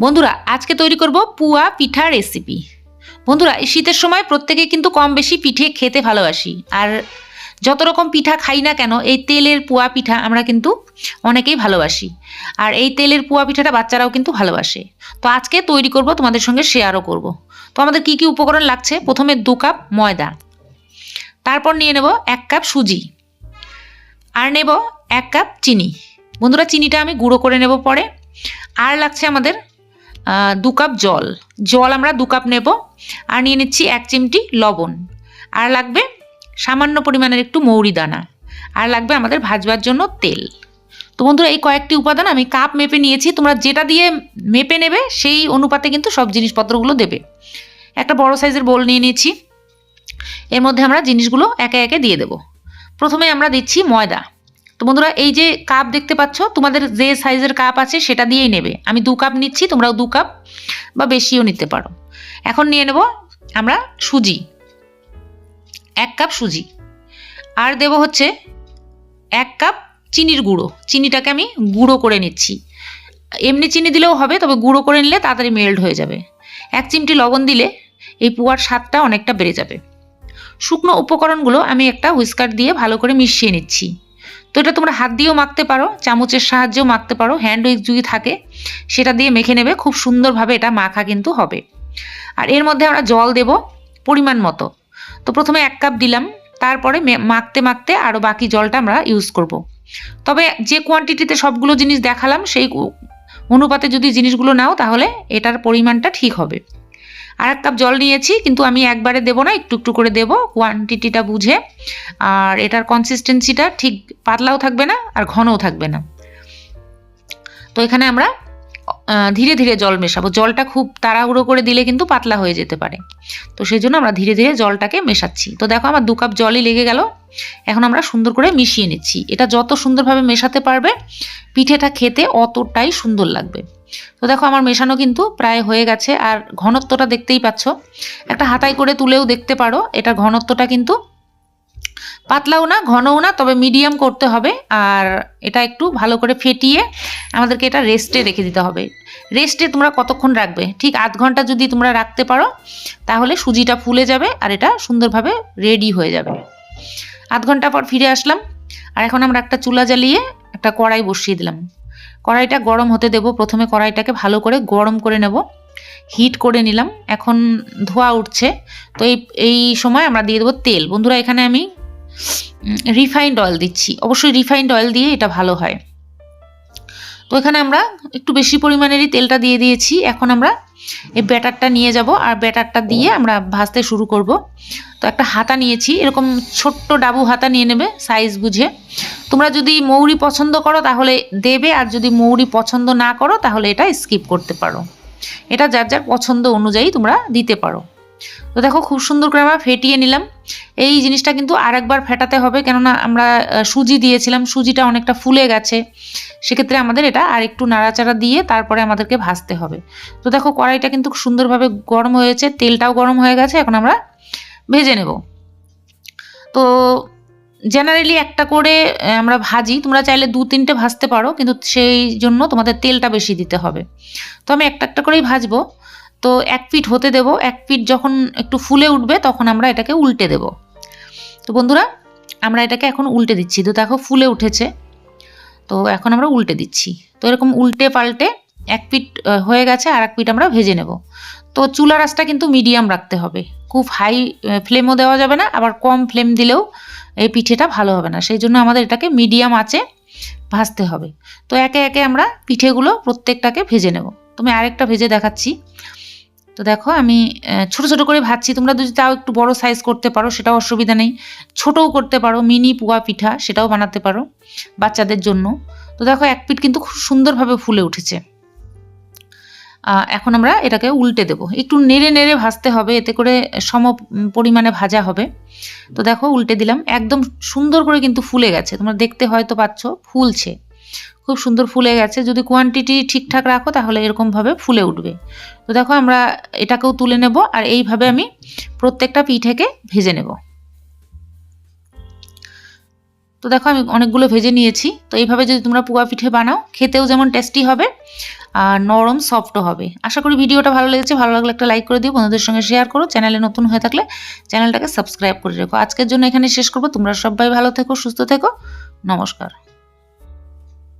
বন্ধুরা, আজকে তৈরি করব পুয়া পিঠা রেসিপি বন্ধুরা, এই শীতের সময় প্রত্যেকে কিন্তু কম বেশি পিঠে খেতে ভালোবাসি। আর যত রকম পিঠা খাই না কেন, এই তেলের পুয়া পিঠা আমরা কিন্তু অনেকেই ভালোবাসি। আর এই তেলের পুয়া পিঠাটা বাচ্চারাও কিন্তু ভালোবাসে। তো আজকে তৈরি করব, তোমাদের সঙ্গে শেয়ারও করব। তো আমাদের কি কি উপকরণ লাগছে? প্রথমে দু কাপ ময়দা। তারপর নিয়ে নেব এক কাপ সুজি। আর নেব এক কাপ চিনি। বন্ধুরা, চিনিটা আমি গুঁড়ো করে নেব পরে। আর লাগছে আমাদের দু কাপ জল। জল আমরা দু কাপ নেব। আর নিয়ে নিচ্ছি এক চিমটি লবণ। আর লাগবে সামান্য পরিমাণের একটু মৌরি দানা। আর লাগবে আমাদের ভাজবার জন্য তেল। তো বন্ধুরা, এই কয়েকটি উপাদান আমি কাপ মেপে নিয়েছি। তোমরা যেটা দিয়ে মেপে নেবে, সেই অনুপাতে কিন্তু সব জিনিসপত্রগুলো দেবে। একটা বড় সাইজের বোল নিয়ে নিয়েছি। এর মধ্যে আমরা জিনিসগুলো একে একে দিয়ে দেব। প্রথমে আমরা দিচ্ছি ময়দা। তো বন্ধুরা, এই যে কাপ দেখতে পাচ্ছ, তোমাদের যে সাইজের কাপ আছে সেটা দিয়েই নেবে। আমি দু কাপ নিচ্ছি, তোমরাও দু কাপ বা বেশিও নিতে পারো। এখন নিয়ে নেব আমরা সুজি, এক কাপ সুজি। আর দেব হচ্ছে এক কাপ চিনির গুঁড়ো। চিনিটাকে আমি গুঁড়ো করে নিচ্ছি। এমনি চিনি দিলেও হবে, তবে গুঁড়ো করে নিলে তাড়াতাড়ি মেল্ট হয়ে যাবে। এক চিমটি লবণ দিলে এই পুয়ার স্বাদটা অনেকটা বেড়ে যাবে। শুকনো উপকরণগুলো আমি একটা হুইস্কার দিয়ে ভালো করে মিশিয়ে নিচ্ছি। তো এটা তোমরা হাত দিয়েও মাখতে পারো, চামচের সাহায্যেও মাখতে পারো হ্যান্ড উইক যদি থাকে, সেটা দিয়ে মেখে নেবে, খুব সুন্দরভাবে এটা মাখা কিন্তু হবে। আর এর মধ্যে আমরা জল দেব পরিমাণ মতো। তো প্রথমে এক কাপ দিলাম, তারপরে মাখতে মাখতে আরও বাকি জলটা আমরা ইউজ করব। তবে যে কোয়ান্টিটিতে সবগুলো জিনিস দেখালাম, সেই অনুপাতে যদি জিনিসগুলো নাও, তাহলে এটার পরিমাণটা ঠিক হবে। আর এক কাপ জল নিয়েছি, কিন্তু আমি একবারে দেবো না, একটু একটু করে দেবো। কোয়ান্টিটিটা বুঝে। আর এটার কনসিস্টেন্সিটা ঠিক পাতলাও থাকবে না, আর ঘনও থাকবে না। তো এখানে আমরা ধীরে ধীরে জল মেশাবো। জলটা খুব তাড়াহুড়ো করে দিলে কিন্তু পাতলা হয়ে যেতে পারে। তো সেই জন্য আমরা ধীরে ধীরে জলটাকে মেশাচ্ছি। তো দেখো আমার দু কাপ জলই লেগে গেল। এখন আমরা সুন্দর করে মিশিয়ে নিচ্ছি। এটা যত সুন্দরভাবে মেশাতে পারবে, পিঠেটা খেতে অতটাই সুন্দর লাগবে। তো দেখো আমার মেশানো কিন্তু প্রায় হয়ে গেছে, আর ঘনত্বটা দেখতেই পাচ্ছ। একটা হাতায় করে তুলেও দেখতে পারো এটার ঘনত্বটা কিন্তু পাতলাও না, ঘনও না, তবে মিডিয়াম করতে হবে, আর এটা একটু ভালো করে ফেটিয়ে আমাদেরকে এটা রেস্টে রেখে দিতে হবে। রেস্টে তোমরা কতক্ষণ রাখবে? ঠিক আধ ঘণ্টা যদি তোমরা রাখতে পারো, তাহলে সুজিটা ফুলে যাবে, আর এটা সুন্দরভাবে রেডি হয়ে যাবে। আধ ঘণ্টা পর ফিরে আসলাম, আর এখন আমরা একটা চুলা জ্বালিয়ে একটা কড়াই বসিয়ে দিলাম। কড়াইটা গরম হতে দেব। প্রথমে কড়াইটাকে ভালো করে গরম করে নেব। হিট করে নিলাম। এখন ধোয়া উঠছে। তো এই এই সময় আমরা দিয়ে দেবো তেল। বন্ধুরা, এখানে আমি রিফাইন্ড অয়েল দিচ্ছি। অবশ্যই রিফাইন্ড অয়েল দিয়ে এটা ভালো হয়। তো এখানে আমরা একটু বেশি পরিমাণেরই তেলটা দিয়ে দিয়েছি। এখন আমরা এই ব্যাটারটা নিয়ে যাব আর ব্যাটারটা দিয়ে আমরা ভাজতে শুরু করব। তো একটা হাতা নিয়েছি, এরকম ছোট্ট ডাবু হাতা নিয়ে নেবে সাইজ বুঝে। তোমরা যদি মৌরি পছন্দ করো তাহলে দেবে, আর যদি মৌরি পছন্দ না করো তাহলে এটা স্কিপ করতে পারো। এটা যার যার পছন্দ অনুযায়ী তোমরা দিতে পারো। তো দেখো খুব সুন্দর করে আমরা ফেটিয়ে নিলাম। এই জিনিসটা কিন্তু আরেকবার ফেটাতে হবে, কেননা আমরা সুজি দিয়েছিলাম, সুজিটা অনেকটা ফুলে গেছে। সেক্ষেত্রে আমাদের এটা আর একটু নাড়াচাড়া দিয়ে তারপরে আমাদেরকে ভাজতে হবে। তো দেখো কড়াইটা কিন্তু সুন্দরভাবে গরম হয়েছে, তেলটাও গরম হয়ে গেছে, এখন আমরা ভেজে নেব। তো জেনারেলি একটা করে আমরা ভাজি, তোমরা চাইলে দু তিনটে ভাজতে পারো, কিন্তু সেই জন্য তোমাদের তেলটা বেশি দিতে হবে। তো আমি একটা একটা করেই ভাজবো। তো এক পিঠ হতে দেব এক পিঠ যখন একটু ফুলে উঠবে তখন আমরা এটাকে উল্টে দেব। তো বন্ধুরা আমরা এটাকে এখন উল্টে দিচ্ছি। তো দেখো ফুলে উঠেছে তো এখন আমরা উল্টে দিচ্ছি। তো এরকম উল্টে পাল্টে এক আহ, হয়ে গেছে আর এক পিঠ আমরা ভেজে নেব। তো চুলা রাসটা কিন্তু মিডিয়াম রাখতে হবে। খুব হাই ফ্লেমও দেওয়া যাবে না আবার কম ফ্লেম দিলেও এই পিঠেটা ভালো হবে না। সেই জন্য আমাদের এটাকে মিডিয়াম আঁচে ভাজতে হবে। তো একে একে আমরা পিঠেগুলো প্রত্যেকটাকে ভেজে নেব। তুমি আরেকটা ভেজে দেখাচ্ছি। তো দেখো আমি ছোট ছোট করে ভাজছি। তোমরা যদি তাও একটু বড় সাইজ করতে পারো, সেটাও অসুবিধা নেই। ছোটও করতে পারো মিনি পুয়া পিঠা, সেটাও বানাতে পারো বাচ্চাদের জন্য। তো দেখো এক পিঠ কিন্তু খুব সুন্দরভাবে ফুলে উঠেছে। এখন আমরা এটাকে উল্টে দেব। একটু নেড়ে নেড়ে ভাজতে হবে, এতে করে সম পরিমাণে ভাজা হবে। তো দেখো উল্টে দিলাম। একদম সুন্দর করে কিন্তু ফুলে গেছে। তোমরা দেখতে হয়তো পাচ্ছ, ফুলছে। খুব সুন্দর ফুলে গেছে। যদি কোয়ান্টিটি ঠিকঠাক রাখো, তাহলে এরকমভাবে ফুলে উঠবে। তো দেখো আমরা এটাকেও তুলে নেব আর এইভাবে আমি প্রত্যেকটা পিঠেকে ভেজে নেব। তো দেখো আমি অনেকগুলো ভেজে নিয়েছি। তো এইভাবে যদি তোমরা পুয়া পিঠে বানাও, খেতেও যেমন টেস্টি হবে আর নরম সফটও হবে। আশা করি ভিডিওটা ভালো লেগেছে। ভালো লাগলে একটা লাইক করে দিও, বন্ধুদের সঙ্গে শেয়ার করো। চ্যানেলে নতুন হয়ে থাকলে চ্যানেলটাকে সাবস্ক্রাইব করে রেখো। আজকের জন্য এখানে শেষ করব। তোমরা সবাই ভালো থেকো, সুস্থ থেকো। নমস্কার।